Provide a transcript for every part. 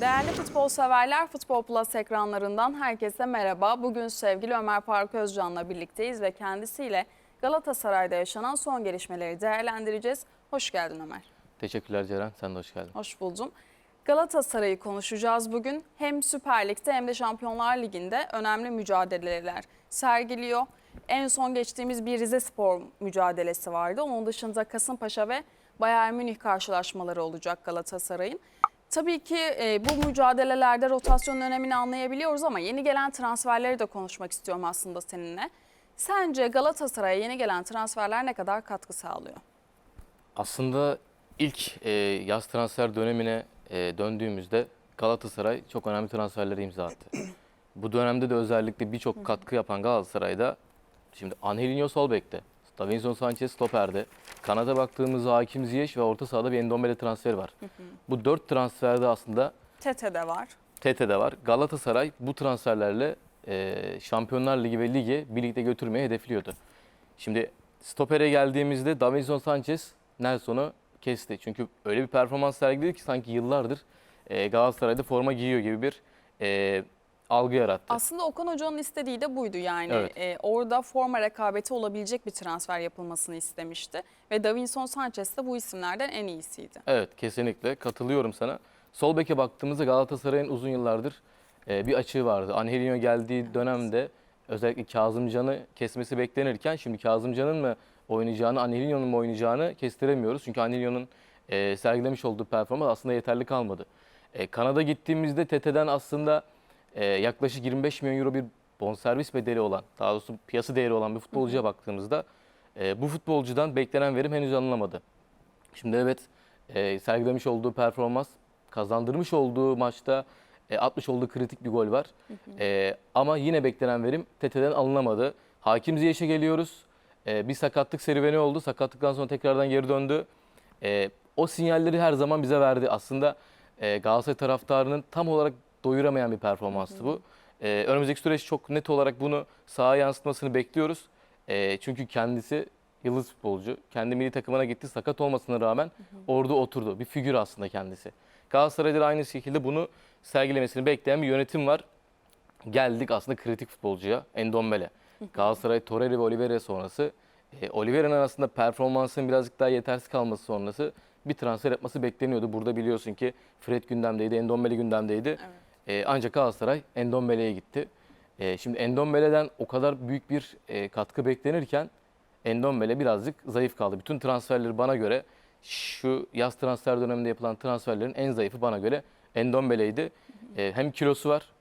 Değerli futbol severler, Futbol Plus ekranlarından herkese merhaba. Bugün sevgili Ömer Faruk Özcan'la birlikteyiz ve kendisiyle Galatasaray'da yaşanan son gelişmeleri değerlendireceğiz. Hoş geldin Ömer. Teşekkürler Ceren. Sen de hoş geldin. Hoş buldum. Galatasaray'ı konuşacağız bugün. Hem Süper Lig'de hem de Şampiyonlar Ligi'nde önemli mücadeleler sergiliyor. En son geçtiğimiz bir Rize Spor mücadelesi vardı. Onun dışında Kasımpaşa ve Bayern Münih karşılaşmaları olacak Galatasaray'ın. Tabii ki e, bu mücadelelerde rotasyon önemini anlayabiliyoruz ama yeni gelen transferleri de konuşmak istiyorum aslında seninle. Sence Galatasaray'a yeni gelen transferler ne kadar katkı sağlıyor? Aslında ilk e, yaz transfer dönemine e, döndüğümüzde Galatasaray çok önemli transferleri imza attı. Bu dönemde de özellikle birçok katkı yapan Galatasaray'da şimdi Angelinho sol bekte, Davinson Sanchez stoperde, kanada baktığımızda Hakim Ziyech ve orta sahada bir Endombele transferi var. Bu dört transferde aslında Tete de var. TT'de var. Galatasaray bu transferlerle e, Şampiyonlar Ligi ve Ligi birlikte götürmeyi hedefliyordu. Şimdi stopere geldiğimizde Davinson Sanchez Nelson'u kesti. Çünkü öyle bir performans sergiledi ki sanki yıllardır e, Galatasaray'da forma giyiyor gibi bir e, algı yarattı. Aslında Okan Hoca'nın istediği de buydu yani. Evet. Ee, orada forma rekabeti olabilecek bir transfer yapılmasını istemişti. Ve Davinson Sanchez de bu isimlerden en iyisiydi. Evet kesinlikle katılıyorum sana. Sol beke baktığımızda Galatasaray'ın uzun yıllardır e, bir açığı vardı. Angelinho geldiği dönemde özellikle Kazımcan'ı kesmesi beklenirken şimdi Kazımcan'ın mı oynayacağını, Angelinho'nun mu oynayacağını kestiremiyoruz. Çünkü Angelinho'nun e, sergilemiş olduğu performans aslında yeterli kalmadı. E, Kanada gittiğimizde TT'den aslında e, yaklaşık 25 milyon euro bir bonservis bedeli olan, daha doğrusu piyasa değeri olan bir futbolcuya baktığımızda e, bu futbolcudan beklenen verim henüz alınamadı. Şimdi evet e, sergilemiş olduğu performans, kazandırmış olduğu maçta e, atmış olduğu kritik bir gol var. E, ama yine beklenen verim TT'den alınamadı. Hakim Ziyech'e geliyoruz. E, bir sakatlık serüveni oldu. Sakatlıktan sonra tekrardan geri döndü. E, o sinyalleri her zaman bize verdi. Aslında e, Galatasaray taraftarının tam olarak doyuramayan bir performanstı bu. E, önümüzdeki süreç çok net olarak bunu sahaya yansıtmasını bekliyoruz. E, çünkü kendisi yıldız futbolcu. Kendi milli takımına gitti sakat olmasına rağmen orada oturdu. Bir figür aslında kendisi. Galatasaray'da da aynı şekilde bunu sergilemesini bekleyen bir yönetim var. Geldik aslında kritik futbolcuya Endombele. Galatasaray Torreira ve Oliveira sonrası e, Oliveira'nın aslında performansının birazcık daha yetersiz kalması sonrası bir transfer yapması bekleniyordu. Burada biliyorsun ki Fred gündemdeydi, Endombele gündemdeydi. E, ancak Galatasaray Endombele'ye gitti. E, şimdi Endombele'den o kadar büyük bir e, katkı beklenirken Endombele birazcık zayıf kaldı. Bütün transferleri bana göre şu yaz transfer döneminde yapılan transferlerin en zayıfı bana göre Endombele'ydi. E, hem kilosu var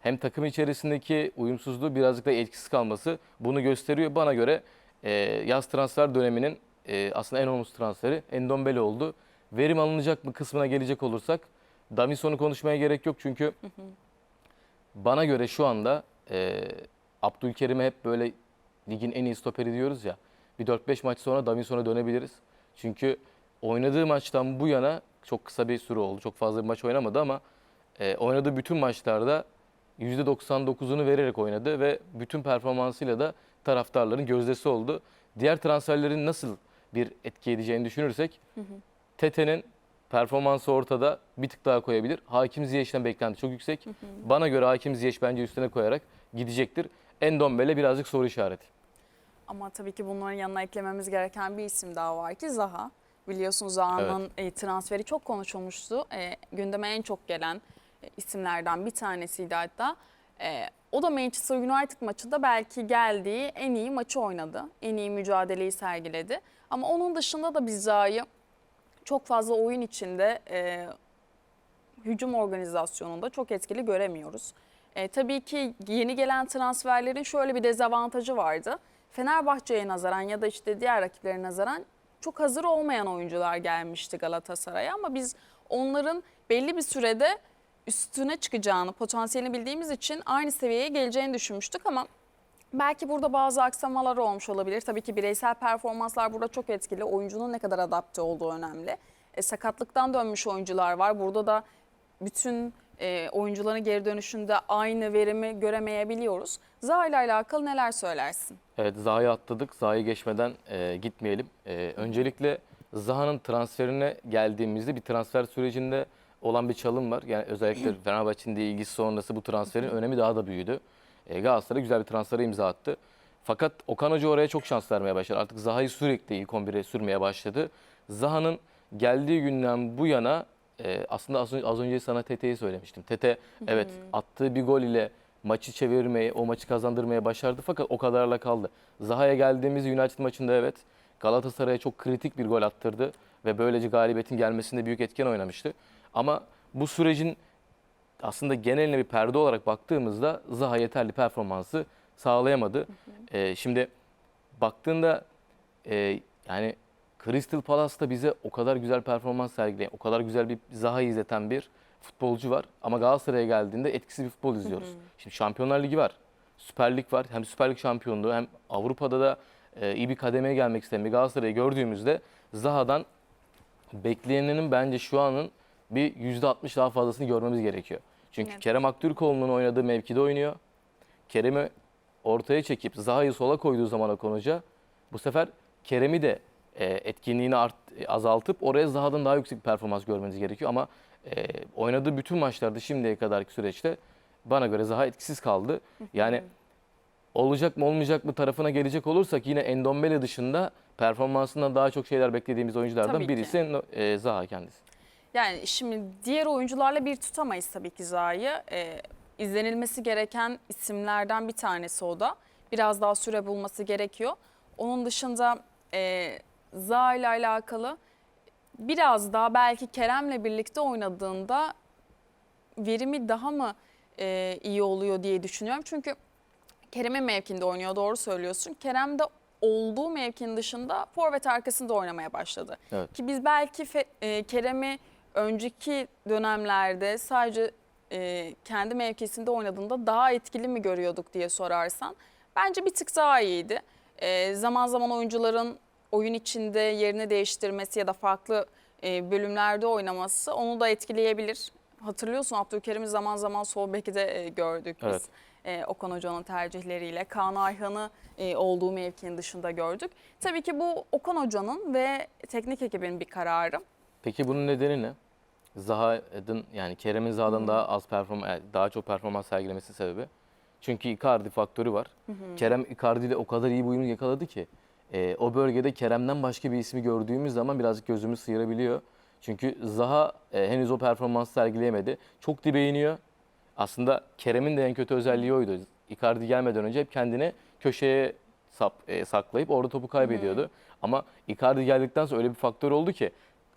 hem takım içerisindeki uyumsuzluğu birazcık da etkisiz kalması bunu gösteriyor. Bana göre e, yaz transfer döneminin e, aslında en olumsuz transferi Endombele oldu. Verim alınacak mı kısmına gelecek olursak Davinson'u konuşmaya gerek yok çünkü bana göre şu anda e, Abdülkerim'e hep böyle ligin en iyi stoperi diyoruz ya. Bir 4-5 maç sonra Davinson'a dönebiliriz. Çünkü oynadığı maçtan bu yana çok kısa bir süre oldu. Çok fazla bir maç oynamadı ama e, oynadığı bütün maçlarda %99'unu vererek oynadı ve bütün performansıyla da taraftarların gözdesi oldu. Diğer transferlerin nasıl bir etki edeceğini düşünürsek Tete'nin performansı ortada bir tık daha koyabilir. Hakim Ziyech'ten beklenti çok yüksek. Bana göre Hakim Ziyech bence üstüne koyarak gidecektir. Endombele birazcık soru işareti. Ama tabii ki bunların yanına eklememiz gereken bir isim daha var ki Zaha. Biliyorsunuz Zaha'nın e, transferi çok konuşulmuştu. E, gündeme en çok gelen e, isimlerden bir tanesiydi hatta. E, o da Manchester United maçında belki geldiği en iyi maçı oynadı. En iyi mücadeleyi sergiledi. Ama onun dışında da biz Zaha'yı çok fazla oyun içinde e, hücum organizasyonunda çok etkili göremiyoruz. E, tabii ki yeni gelen transferlerin şöyle bir dezavantajı vardı. Fenerbahçe'ye nazaran ya da işte diğer rakiplere nazaran çok hazır olmayan oyuncular gelmişti Galatasaray'a ama biz onların belli bir sürede üstüne çıkacağını, potansiyelini bildiğimiz için aynı seviyeye geleceğini düşünmüştük ama belki burada bazı aksamalar olmuş olabilir. Tabii ki bireysel performanslar burada çok etkili. Oyuncunun ne kadar adapte olduğu önemli. E, sakatlıktan dönmüş oyuncular var. Burada da bütün e, oyuncuların geri dönüşünde aynı verimi göremeyebiliyoruz. Zaha ile alakalı neler söylersin? Evet Zaha'yı atladık. Zaha'yı geçmeden e, gitmeyelim. E, öncelikle Zaha'nın transferine geldiğimizde bir transfer sürecinde olan bir çalım var. Yani özellikle Fenerbahçe'nin de ilgisi sonrası bu transferin önemi daha da büyüdü. E, Galatasaray güzel bir transfere imza attı. Fakat Okan Hoca oraya çok şans vermeye başladı. Artık Zaha'yı sürekli ilk 11'e sürmeye başladı. Zaha'nın geldiği günden bu yana e, aslında az önce, az önce sana Tete'yi söylemiştim. Tete evet attığı bir gol ile maçı çevirmeyi, o maçı kazandırmaya başardı fakat o kadarla kaldı. Zaha'ya geldiğimiz United maçında evet Galatasaray'a çok kritik bir gol attırdı ve böylece galibiyetin gelmesinde büyük etken oynamıştı. Ama bu sürecin aslında geneline bir perde olarak baktığımızda Zaha yeterli performansı sağlayamadı. Ee, şimdi baktığında e, yani Crystal Palace'ta bize o kadar güzel performans sergileyen, o kadar güzel bir Zaha izleten bir futbolcu var. Ama Galatasaray'a geldiğinde etkisiz bir futbol izliyoruz. Şimdi Şampiyonlar Ligi var, Süper Lig var. Hem Süper Lig şampiyonluğu hem Avrupa'da da e, iyi bir kademeye gelmek isteyen bir Galatasaray'ı gördüğümüzde Zaha'dan beklenenin bence şu anın bir %60 daha fazlasını görmemiz gerekiyor. Çünkü Evet. Kerem Aktürkoğlu'nun oynadığı mevkide oynuyor. Kerem'i ortaya çekip Zaha'yı sola koyduğu zaman Okan Hoca bu sefer Kerem'i de e, etkinliğini art, e, azaltıp oraya Zaha'dan daha yüksek bir performans görmeniz gerekiyor. Ama e, oynadığı bütün maçlarda şimdiye kadarki süreçte bana göre Zaha etkisiz kaldı. Yani olacak mı olmayacak mı tarafına gelecek olursak yine Endombele dışında performansından daha çok şeyler beklediğimiz oyunculardan Tabii ki. birisi Endo- e, Zaha kendisi. Yani şimdi diğer oyuncularla bir tutamayız tabii ki Zaha'yı. Ee, izlenilmesi gereken isimlerden bir tanesi o da. Biraz daha süre bulması gerekiyor. Onun dışında e, Zaha ile alakalı biraz daha belki Kerem'le birlikte oynadığında verimi daha mı e, iyi oluyor diye düşünüyorum. Çünkü Kerem'in mevkinde oynuyor doğru söylüyorsun. Kerem de olduğu mevkinin dışında forvet arkasında oynamaya başladı. Evet. Ki biz belki e, Kerem'i önceki dönemlerde sadece e, kendi mevkisinde oynadığında daha etkili mi görüyorduk diye sorarsan bence bir tık daha iyiydi. E, zaman zaman oyuncuların oyun içinde yerini değiştirmesi ya da farklı e, bölümlerde oynaması onu da etkileyebilir. Hatırlıyorsun Abdülkerim'i zaman zaman sol beki de e, gördük biz. Evet. E, Okan Hoca'nın tercihleriyle. Kaan Ayhan'ı e, olduğu mevkinin dışında gördük. Tabii ki bu Okan Hoca'nın ve teknik ekibin bir kararı. Peki bunun nedeni ne? Zaha'nın yani Kerem'in Zaha'dan daha az performans daha çok performans sergilemesi sebebi. Çünkü Icardi faktörü var. Kerem Icardi ile o kadar iyi bir uyum yakaladı ki e, o bölgede Kerem'den başka bir ismi gördüğümüz zaman birazcık gözümüz sıyırabiliyor. Çünkü Zaha e, henüz o performansı sergileyemedi. Çok dibe iniyor. Aslında Kerem'in de en kötü özelliği oydu. Icardi gelmeden önce hep kendini köşeye sap, e, saklayıp orada topu kaybediyordu. Ama Icardi geldikten sonra öyle bir faktör oldu ki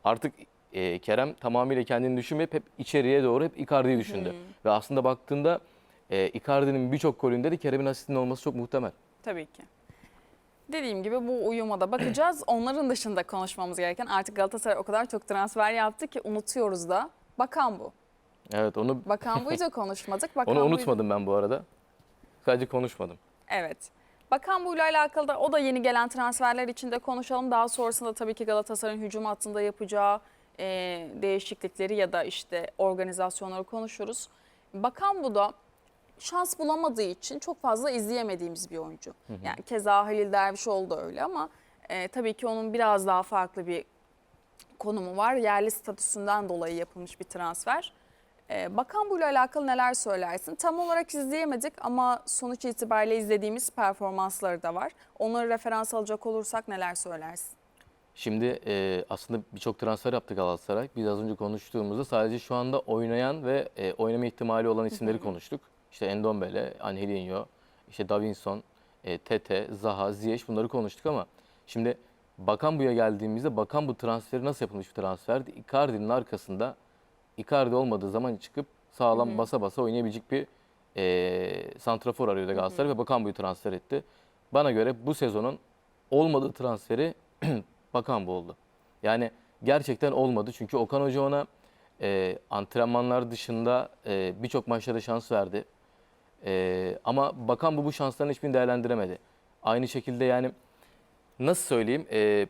artık e, Kerem tamamıyla kendini düşünmeyip hep içeriye doğru hep Icardi'yi düşündü. Ve aslında baktığında e, Icardi'nin birçok golünde de Kerem'in asistinin olması çok muhtemel. Tabii ki. Dediğim gibi bu uyuma da bakacağız. Onların dışında konuşmamız gereken artık Galatasaray o kadar çok transfer yaptı ki unutuyoruz da. Bakan bu. Evet onu Bakan buyu da konuşmadık. Bakan onu Bu'yu- unutmadım ben bu arada. Sadece konuşmadım. Evet. Bakan Bu'yla alakalı da o da yeni gelen transferler için de konuşalım. Daha sonrasında tabii ki Galatasaray'ın hücum hattında yapacağı e, değişiklikleri ya da işte organizasyonları konuşuruz. Bakan bu da şans bulamadığı için çok fazla izleyemediğimiz bir oyuncu. Yani keza Halil Dervişoğlu da öyle ama e, tabii ki onun biraz daha farklı bir konumu var. Yerli statüsünden dolayı yapılmış bir transfer. Ee, Bakan Bu'yla alakalı neler söylersin? Tam olarak izleyemedik ama sonuç itibariyle izlediğimiz performansları da var. Onları referans alacak olursak neler söylersin? Şimdi e, aslında birçok transfer yaptı Galatasaray. Biz az önce konuştuğumuzda sadece şu anda oynayan ve e, oynama ihtimali olan isimleri konuştuk. İşte Endombele, Angelinho, işte Davinson, e, Tete, Zaha, Ziyech bunları konuştuk ama şimdi Bakan Bu'ya geldiğimizde Bakan Bu transferi nasıl yapılmış bir transferdi? Icardi'nin arkasında Icardi olmadığı zaman çıkıp sağlam basa basa oynayabilecek bir e, santrafor arıyordu Galatasaray ve Bakan Bu'yu transfer etti. Bana göre bu sezonun olmadığı transferi Bakan Bu oldu. Yani gerçekten olmadı çünkü Okan Hoca ona e, antrenmanlar dışında e, birçok maçlarda şans verdi. E, ama Bakan Bu bu şansların hiçbirini değerlendiremedi. Aynı şekilde yani nasıl söyleyeyim e,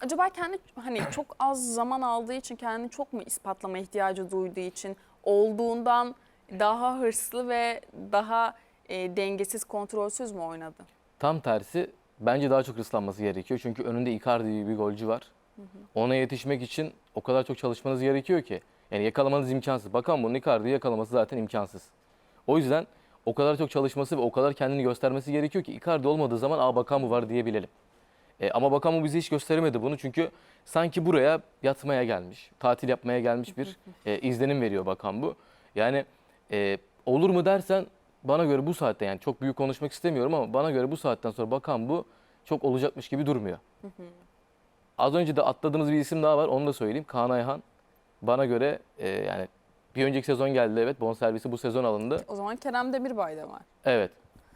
Acaba kendi hani çok az zaman aldığı için kendini çok mu ispatlama ihtiyacı duyduğu için olduğundan daha hırslı ve daha e, dengesiz, kontrolsüz mü oynadı? Tam tersi bence daha çok hırslanması gerekiyor. Çünkü önünde Icardi gibi bir golcü var. Ona yetişmek için o kadar çok çalışmanız gerekiyor ki. Yani yakalamanız imkansız. Bakan bunun Icardi'yi yakalaması zaten imkansız. O yüzden o kadar çok çalışması ve o kadar kendini göstermesi gerekiyor ki Icardi olmadığı zaman aa Bakan mı var diyebilelim. E, ama Bakan bu bize hiç gösteremedi bunu çünkü sanki buraya yatmaya gelmiş, tatil yapmaya gelmiş bir e, izlenim veriyor Bakan bu. Yani e, olur mu dersen bana göre bu saatte yani çok büyük konuşmak istemiyorum ama bana göre bu saatten sonra Bakan bu çok olacakmış gibi durmuyor. Az önce de atladığımız bir isim daha var onu da söyleyeyim. Kaan Ayhan bana göre e, yani bir önceki sezon geldi evet bonservisi bu sezon alındı. O zaman Kerem Demirbay da var. Evet.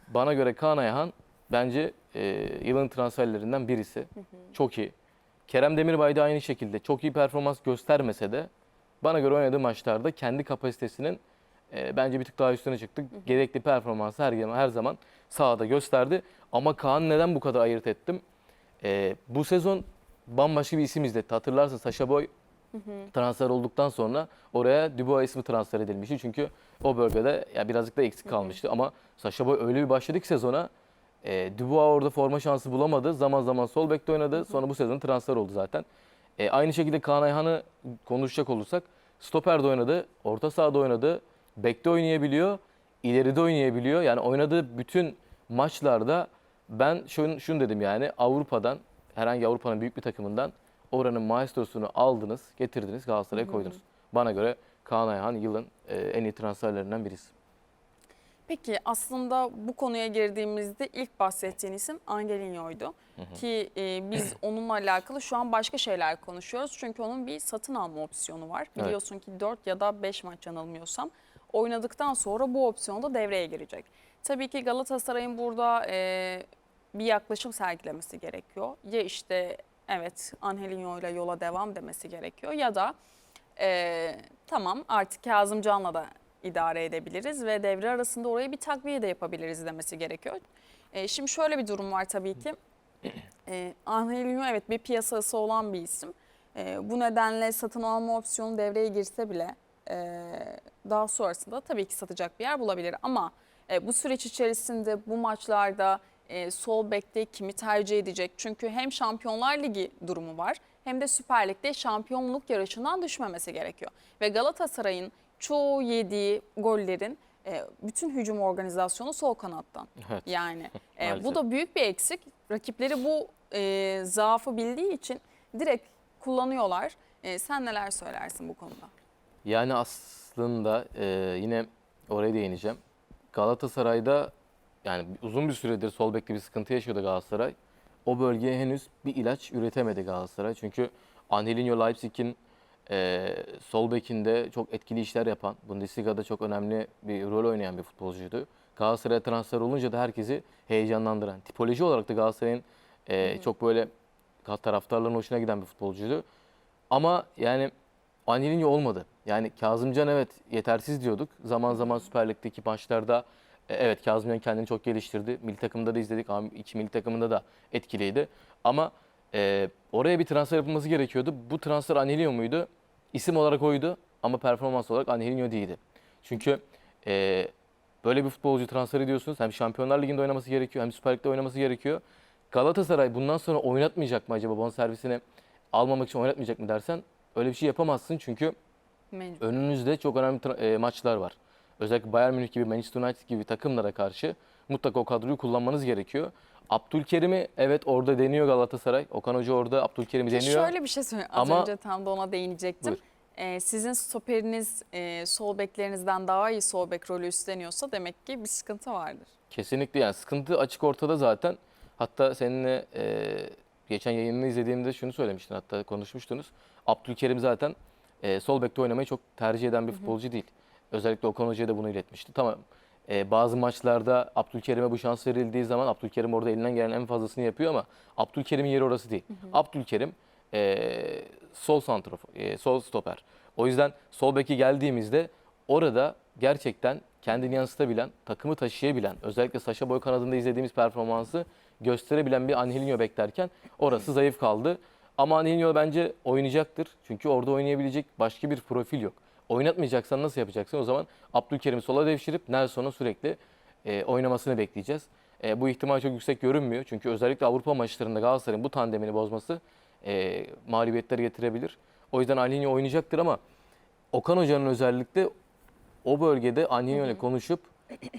Bana göre Kaan Ayhan bence e, yılın transferlerinden birisi. Çok iyi. Kerem Demirbay da aynı şekilde çok iyi performans göstermese de bana göre oynadığı maçlarda kendi kapasitesinin e, bence bir tık daha üstüne çıktı. Gerekli performansı her zaman her zaman sahada gösterdi. Ama Kaan neden bu kadar ayırt ettim? E, bu sezon bambaşka bir isim izletti. Hatırlarsın Saşa Boy transfer olduktan sonra oraya Dubois ismi transfer edilmişti. Çünkü o bölgede ya birazcık da eksik kalmıştı ama Saşa Boy öyle bir başladı ki sezona. E, Dubois orada forma şansı bulamadı. Zaman zaman sol bekte oynadı. Sonra bu sezon transfer oldu zaten. E, aynı şekilde Kaan Ayhan'ı konuşacak olursak stoperde oynadı, orta sahada oynadı, bekte oynayabiliyor, ileride oynayabiliyor. Yani oynadığı bütün maçlarda ben şunu, şunu dedim yani Avrupa'dan herhangi Avrupa'nın büyük bir takımından oranın maestrosunu aldınız, getirdiniz Galatasaray'a koydunuz. Bana göre Kaan Ayhan yılın e, en iyi transferlerinden birisi. Peki aslında bu konuya girdiğimizde ilk bahsettiğin isim Angelinho'ydu. Ki e, biz onunla alakalı şu an başka şeyler konuşuyoruz. Çünkü onun bir satın alma opsiyonu var. Evet. Biliyorsun ki 4 ya da 5 maç yanılmıyorsam oynadıktan sonra bu opsiyon da devreye girecek. Tabii ki Galatasaray'ın burada e, bir yaklaşım sergilemesi gerekiyor. Ya işte evet Angelinho ile yola devam demesi gerekiyor ya da e, tamam artık Kazım Can'la da idare edebiliriz ve devre arasında oraya bir takviye de yapabiliriz demesi gerekiyor. E, şimdi şöyle bir durum var tabii ki. E, Angelinho evet bir piyasası olan bir isim. E, bu nedenle satın alma opsiyonu devreye girse bile daha sonrasında tabii ki satacak bir yer bulabilir. Ama e, bu süreç içerisinde bu maçlarda e, sol bekte kimi tercih edecek? Çünkü hem Şampiyonlar Ligi durumu var hem de Süper Lig'de şampiyonluk yarışından düşmemesi gerekiyor. Ve Galatasaray'ın çoğu yediği gollerin e, bütün hücum organizasyonu sol kanattan. Evet. Yani e, bu da büyük bir eksik. Rakipleri bu e, zaafı bildiği için direkt kullanıyorlar. E, sen neler söylersin bu konuda? Yani aslında e, yine oraya değineceğim. Galatasaray'da yani uzun bir süredir sol bekte bir sıkıntı yaşıyordu Galatasaray. O bölgeye henüz bir ilaç üretemedi Galatasaray. Çünkü Angelinho Leipzig'in e, sol bekinde çok etkili işler yapan, Bundesliga'da çok önemli bir rol oynayan bir futbolcuydu. Galatasaray'a transfer olunca da herkesi heyecanlandıran, tipoloji olarak da Galatasaray'ın e, çok böyle taraftarların hoşuna giden bir futbolcuydu. Ama yani Angelinho olmadı. Yani Kazımcan evet yetersiz diyorduk. Zaman zaman Süper Lig'deki maçlarda e, evet Kazımcan kendini çok geliştirdi. Milli takımda da izledik. İki milli takımında da etkiliydi. Ama e, oraya bir transfer yapılması gerekiyordu. Bu transfer Angelinho muydu? İsim olarak oydu ama performans olarak Angelinho değildi. Çünkü e, böyle bir futbolcu transfer ediyorsunuz. Hem Şampiyonlar Ligi'nde oynaması gerekiyor hem Süper Lig'de oynaması gerekiyor. Galatasaray bundan sonra oynatmayacak mı acaba bonservisini almamak için oynatmayacak mı dersen öyle bir şey yapamazsın çünkü Mecbur. önünüzde çok önemli e, maçlar var. Özellikle Bayern Münih gibi, Manchester United gibi takımlara karşı mutlaka o kadroyu kullanmanız gerekiyor. Abdülkerim'i evet orada deniyor Galatasaray. Okan Hoca orada Abdülkerim'i deniyor. Şöyle bir şey söyleyeyim. Az Ama- önce tam da ona değinecektim. Buyur. Ee, sizin stoperiniz e, sol beklerinizden daha iyi sol bek rolü üstleniyorsa demek ki bir sıkıntı vardır. Kesinlikle yani sıkıntı açık ortada zaten. Hatta seninle e, geçen yayınını izlediğimde şunu söylemiştin hatta konuşmuştunuz. Abdülkerim zaten e, sol bekte oynamayı çok tercih eden bir futbolcu değil. Özellikle Okan Hoca'ya da bunu iletmişti. Tamam e, bazı maçlarda Abdülkerim'e bu şans verildiği zaman Abdülkerim orada elinden gelen en fazlasını yapıyor ama Abdülkerim'in yeri orası değil. Abdülkerim e, sol santrof, e, sol stoper. O yüzden sol beki geldiğimizde orada gerçekten kendini yansıtabilen, takımı taşıyabilen, özellikle Saşa Boy kanadında izlediğimiz performansı gösterebilen bir Angelinho beklerken orası zayıf kaldı. Ama Angelinho bence oynayacaktır. Çünkü orada oynayabilecek başka bir profil yok. Oynatmayacaksan nasıl yapacaksın? O zaman Abdülkerim'i sola devşirip Nelson'a sürekli e, oynamasını bekleyeceğiz. E, bu ihtimal çok yüksek görünmüyor. Çünkü özellikle Avrupa maçlarında Galatasaray'ın bu tandemini bozması e, mağlubiyetler getirebilir. O yüzden Angelino oynayacaktır ama Okan Hoca'nın özellikle o bölgede Angelino ile konuşup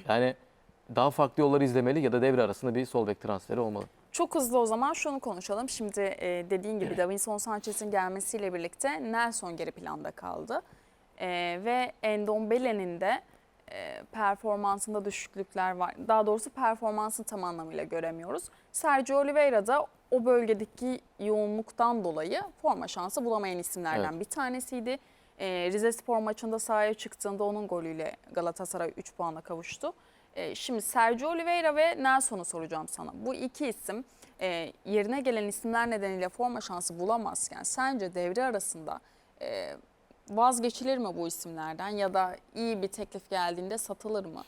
yani daha farklı yolları izlemeli ya da devre arasında bir sol bek transferi olmalı. Çok hızlı o zaman şunu konuşalım. Şimdi e, dediğin gibi Davinson Sanchez'in gelmesiyle birlikte Nelson geri planda kaldı. E, ve Endombele'nin de e, performansında düşüklükler var. Daha doğrusu performansını tam anlamıyla göremiyoruz. Sergio Oliveira da o bölgedeki yoğunluktan dolayı forma şansı bulamayan isimlerden Evet. bir tanesiydi. E, Rize Spor maçında sahaya çıktığında onun golüyle Galatasaray 3 puana kavuştu. E, şimdi Sergio Oliveira ve Nelson'u soracağım sana. Bu iki isim e, yerine gelen isimler nedeniyle forma şansı bulamazken sence devre arasında e, vazgeçilir mi bu isimlerden ya da iyi bir teklif geldiğinde satılır mı?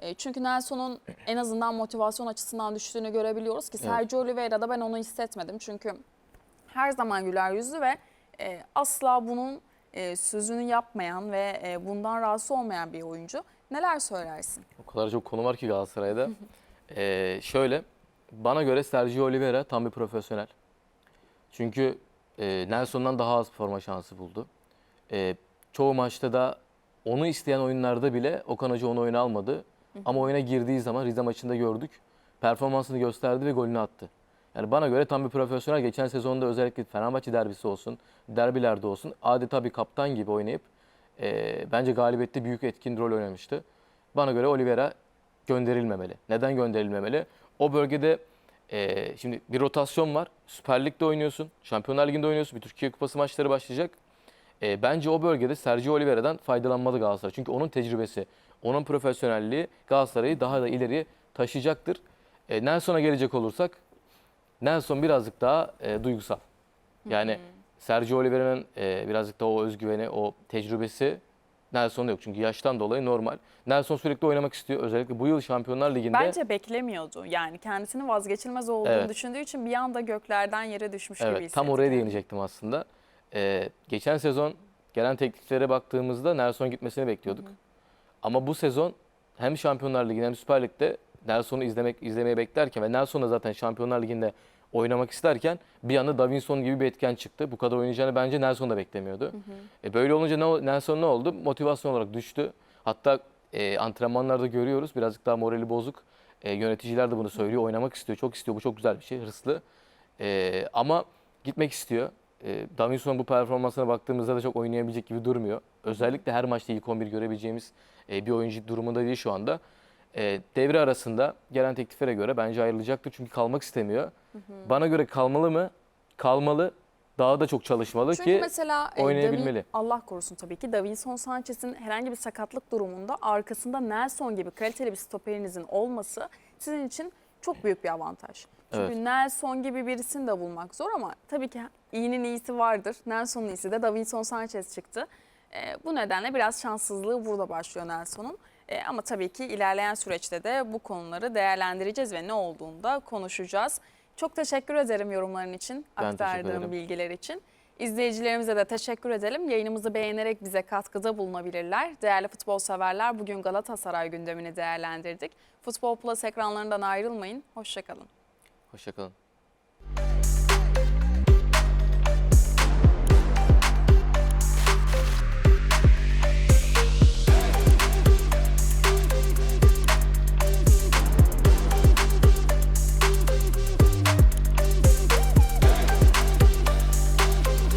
E, çünkü Nelson'un en azından motivasyon açısından düştüğünü görebiliyoruz ki Evet. Sergio Oliveira'da ben onu hissetmedim. Çünkü her zaman güler yüzlü ve e, asla bunun e, sözünü yapmayan ve e, bundan rahatsız olmayan bir oyuncu. Neler söylersin? O kadar çok konu var ki Galatasaray'da. Ee, şöyle, bana göre Sergio Oliveira tam bir profesyonel. Çünkü e, Nelson'dan daha az forma şansı buldu. E, çoğu maçta da onu isteyen oyunlarda bile Okan Hoca onu oyuna almadı. Ama oyuna girdiği zaman Rize maçında gördük. Performansını gösterdi ve golünü attı. Yani bana göre tam bir profesyonel. Geçen sezonda özellikle Fenerbahçe derbisi olsun, derbilerde olsun adeta bir kaptan gibi oynayıp e, bence galibiyette büyük etkin rol oynamıştı. Bana göre Oliveira gönderilmemeli. Neden gönderilmemeli? O bölgede e, şimdi bir rotasyon var. Süper Lig'de oynuyorsun, Şampiyonlar Ligi'nde oynuyorsun. Bir Türkiye Kupası maçları başlayacak. E, bence o bölgede Sergio Oliveira'dan faydalanmalı Galatasaray. Çünkü onun tecrübesi, onun profesyonelliği Galatasaray'ı daha da ileri taşıyacaktır. E, Nelson'a gelecek olursak, Nelson birazcık daha e, duygusal. Yani Sergio Oliveira'nın e, birazcık daha o özgüveni, o tecrübesi Nelson'da yok. Çünkü yaştan dolayı normal. Nelson sürekli oynamak istiyor. Özellikle bu yıl Şampiyonlar Ligi'nde Bence beklemiyordu. Yani kendisinin vazgeçilmez olduğunu Evet. düşündüğü için bir anda göklerden yere düşmüş gibi Evet, hissetti. tam oraya değinecektim aslında. Ee, geçen sezon gelen tekliflere baktığımızda Nelson gitmesini bekliyorduk. Ama bu sezon hem Şampiyonlar Ligi'nde hem Süper Lig'de Nelson'u izlemek izlemeyi beklerken ve Nelson da zaten Şampiyonlar Ligi'nde oynamak isterken bir anda Davinson gibi bir etken çıktı. Bu kadar oynayacağını bence Nelson da beklemiyordu. E, böyle olunca ne, Nelson ne oldu? Motivasyon olarak düştü. Hatta e, antrenmanlarda görüyoruz birazcık daha morali bozuk. E, yöneticiler de bunu söylüyor. Oynamak istiyor, çok istiyor. Bu çok güzel bir şey, hırslı. E, ama gitmek istiyor. E, Davinson bu performansına baktığımızda da çok oynayabilecek gibi durmuyor. Özellikle her maçta ilk 11 görebileceğimiz e, bir oyuncu durumunda değil şu anda. E, devre arasında gelen tekliflere göre bence ayrılacaktır çünkü kalmak istemiyor. Bana göre kalmalı mı? Kalmalı. Daha da çok çalışmalı Çünkü ki mesela e, oynayabilmeli. Davi- Allah korusun tabii ki Davinson Sanchez'in herhangi bir sakatlık durumunda arkasında Nelson gibi kaliteli bir stoperinizin olması sizin için çok büyük bir avantaj. Çünkü Evet. Nelson gibi birisini de bulmak zor ama tabii ki iyinin iyisi vardır. Nelson'un iyisi de Davinson Sanchez çıktı. E, bu nedenle biraz şanssızlığı burada başlıyor Nelson'un. E, ama tabii ki ilerleyen süreçte de bu konuları değerlendireceğiz ve ne olduğunda konuşacağız. Çok teşekkür ederim yorumların için, Ben aktardığım bilgiler için. İzleyicilerimize de teşekkür edelim. Yayınımızı beğenerek bize katkıda bulunabilirler. Değerli futbol severler bugün Galatasaray gündemini değerlendirdik. Futbol Plus ekranlarından ayrılmayın. Hoşçakalın. Hoşçakalın.